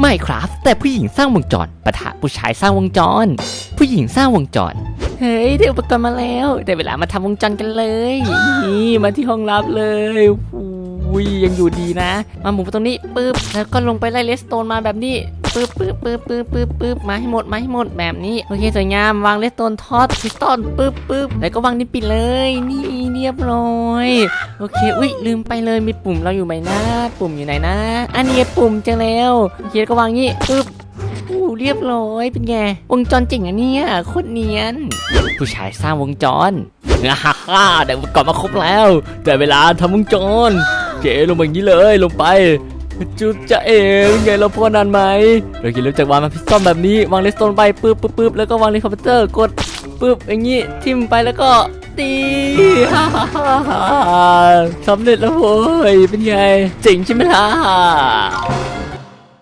ไม่ครับแต่ผู้หญิงสร้างวงจรปะทะผู้ชายสร้างวงจร ผู้หญิงสร้างวงจร เฮ้ยได้อุปกรณ์มาแล้ว ได้เวลามาทำวงจรกันเลย นี่มาที่ห้องลับเลยอุ้ยยังอยู่ดีนะ มาหมุนไปตรงนี้ปึ๊บแล้วก็ลงไปไล่เลสโตนมาแบบนี้ ปึ๊บปึ๊บปึ๊บปึ๊บปึ๊บปึ๊บมาให้หมดมาให้หมดแบบนี้โอเคสวยงามวางเลสโตนทอดพิสตอนปึ๊บปึ๊บแล้วก็วางนี่ปิดเลย นี่เรียบร้อยโอเคอุ้ยลืมไปเลยมีปุ่มเราอยู่ไหมนะปุ่มอยู่ไหนนะ อันนี้ปุ่มจอแล้วโอเคก็วางงี้ปึ๊บอู้เรียบร้อยเป็นไงวงจรจริงอะเนี่ยโคตรเนียน ผู้ชายสร้างวงจรฮ่าฮ่าได้กรณ์มาครบแล้ว แต่เวลาทำวงจรเจลงมาอย่างนี้เลยลงไป จุดจะเองไงเราพอนานไหมเราคิดเริ่มจากวางมาพิสตอมแบบนี้วางเลสโตนไปปึ๊บปึ๊บปึ๊บแล้วก็วางในคอมพิวเตอร์กดปึ๊บอย่างนี้ทิมไปแล้วก็ตีฮ่าฮ่าฮ่าสำเร็จแล้วโว้ยเป็นไงเจ๋งใช่ไหมล่ะ